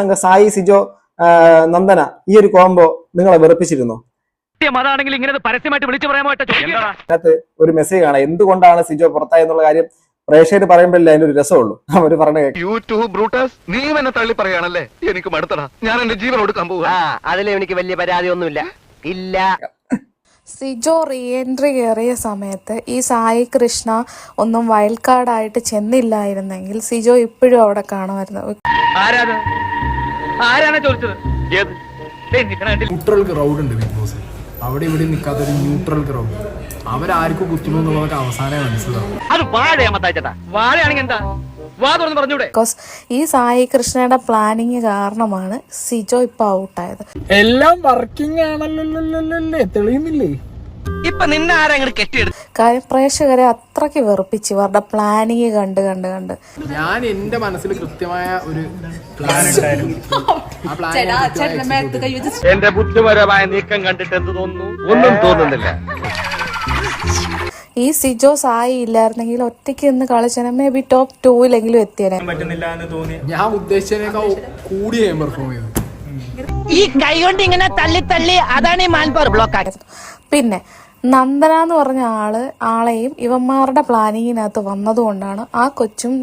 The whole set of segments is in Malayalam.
സംഘ സായി സിജോ നന്ദന ഈ ഒരു കോംബോ നിങ്ങളെ വെറുപ്പിച്ചിരുന്നു. അതാണെങ്കിൽ ഇങ്ങനെ പരസ്യമായിട്ട് വിളിച്ചു അതിനകത്ത് ഒരു മെസ്സേജ് ആണ് എന്തുകൊണ്ടാണ് സിജോ പുറത്തായി എന്നുള്ള കാര്യം പ്രേക്ഷകർ പറയുമ്പോഴല്ലേ അതിന്റെ ഒരു രസമുള്ളൂ. അവർ പറഞ്ഞു. യൂട്യൂബ് ബ്രൂട്ടസ് നീ എന്നെ തള്ളി പറയാണല്ലേ എനിക്ക് മടുത്തടാ ഞാൻ എന്റെ ജീവൻ കൊടുക്കാൻ പോവുക. അതിൽ എനിക്ക് വലിയ പരാതി ഒന്നുമില്ല ഇല്ല. സിജോ റീഎൻട്രി കയറിയ സമയത്ത് ഈ സായി കൃഷ്ണ ഒന്നും വൈൽഡ് കാർഡായിട്ട് ചെന്നില്ലായിരുന്നെങ്കിൽ സിജോ ഇപ്പോഴും അവിടെ കാണുമായിരുന്നു. ആരാണ് ചോദിച്ചത്? ന്യൂട്രൽ ക്രൗഡ് ഉണ്ട് ബിഗ് ബോസ് അവിടെ ഇവിടെ നിൽക്കാത്തൊരു ന്യൂട്രൽ ക്രൗഡ് അവരാർക്കും കുത്തുന്നു എന്നുള്ളതൊക്കെ അവസാനം മനസ്സിലാവും. അത് വാഴയാമത്താച്ചേട്ടാ വാഴയാണെങ്കിൽ എന്താ? ബിക്കോസ് ഈ സായി കൃഷ്ണയുടെ പ്ലാനിങ് കാരണമാണ് സിജോ ഇപ്പൊ ഔട്ടായത് എല്ലാം വർക്കിംഗ് ആണല്ലോ തെളിയുന്നില്ലേ? ഇപ്പൊ നിന്നെ ആരെങ്കിലും അങ്ങോട്ട് കെട്ടിയെടുത്ത് കാര്യം പ്രേക്ഷകരെ അത്രയ്ക്ക് വെറുപ്പിച്ച് ഇവരുടെ പ്ലാനിങ് കണ്ട് കണ്ട് കണ്ട്. ഞാൻ എന്റെ മനസ്സിൽ കൃത്യമായ ഒരു പ്ലാൻ ഉണ്ടായിരുന്നു. എന്റെ ബുദ്ധിപരമായ നീക്കം കണ്ടിട്ട് എന്ത് തോന്നുന്നു? ഒന്നും തോന്നുന്നില്ല. ഈ സിജോ സായി ഇല്ലായിരുന്നെങ്കിൽ ഒറ്റയ്ക്ക് നിന്ന് കളിച്ചനെ. മേ ബി ടോപ്പ് ടൂവിലെങ്കിലും എത്തിയനെ. ഞാൻ ഉദ്ദേശിച്ചതിനേക്കാൾ കൂടി ഞാൻ പെർഫോം ചെയ്തു. ഈ കൈ കൊണ്ട് ഇങ്ങനെ തള്ളി തള്ളി അതാണ് ഈ മാൻപവർ ബ്ലോക്ക് ആക്കിയത്. പിന്നെ നന്ദന എന്ന് പറഞ്ഞ ആൾ ആളെയും ഇവന്മാരുടെ പ്ലാനിങ്ങിനകത്ത് വന്നതുകൊണ്ടാണ് ആ കൊച്ചും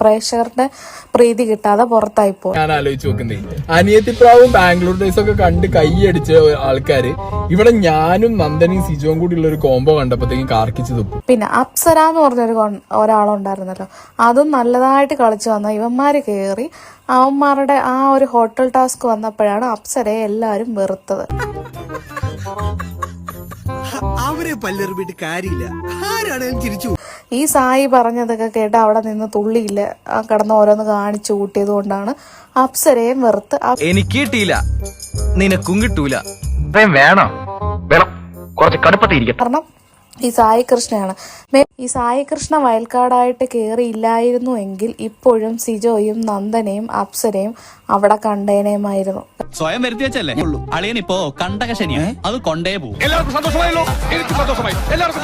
പ്രേക്ഷകരുടെ പ്രീതി കിട്ടാതെ പുറത്തായി പോയത്. ഞാൻ ആലോചിച്ച് നോക്കുന്നേ. അനിയത്തിപ്രാവും ബാംഗ്ലൂർ ഡേയ്സ് ഒക്കെ കണ്ട് കൈയടിച്ച ആൾക്കാര് ഇവിടെ ഞാനും നന്ദനയും സിജോയും കൂടി ഉള്ള ഒരു കോംബോ കണ്ടപ്പോഴത്തേക്കും കാർക്കിച്ച് തുപ്പു. പിന്നെ അപ്സര എന്ന് പറഞ്ഞൊരു ഒരാളുണ്ടായിരുന്നല്ലോ. അതും നല്ലതായിട്ട് കളിച്ചു വന്ന ഇവന്മാര് കേറി അവന്മാരുടെ ആ ഒരു ഹോട്ടൽ ടാസ്ക് വന്നപ്പോഴാണ് അപ്സരയെ എല്ലാരും വെറുത്തത്. അവരെ പല്ലെറിവിട്ട് കാര്യമില്ല. ആരാണേലും ചിരിച്ചു ഈ സായി പറഞ്ഞതൊക്കെ കേട്ട് അവിടെ നിന്ന് തുള്ളിയില്ല. ആ കിടന്ന് ഓരോന്ന് കാണിച്ചു കൂട്ടിയത് കൊണ്ടാണ് അപ്സരയും വെറുത്ത് എനിക്ക് കിട്ടിയില്ല. നിനക്കും കിട്ടൂല. വേണോ. വേണം. കുറച്ച് കടുപ്പത്തിരിക്കട്ടെ കാരണം ഈ സായി കൃഷ്ണയാണ് ഈ സായി കൃഷ്ണ വയൽക്കാടായിട്ട് കയറിയില്ലായിരുന്നു എങ്കിൽ ഇപ്പോഴും സിജോയും നന്ദനയും അപ്സരയും അവിടെ കണ്ടേനേമായിരുന്നു സ്വയം വരുത്തി വെച്ചല്ലേ? അളിയൻ ഇപ്പോ കണ്ടക ശനിയാ. അത് കൊണ്ടേ പോകും. എല്ലാവർക്കും സന്തോഷമായല്ലോ. എനിക്ക് സന്തോഷമായി. എല്ലാവർക്കും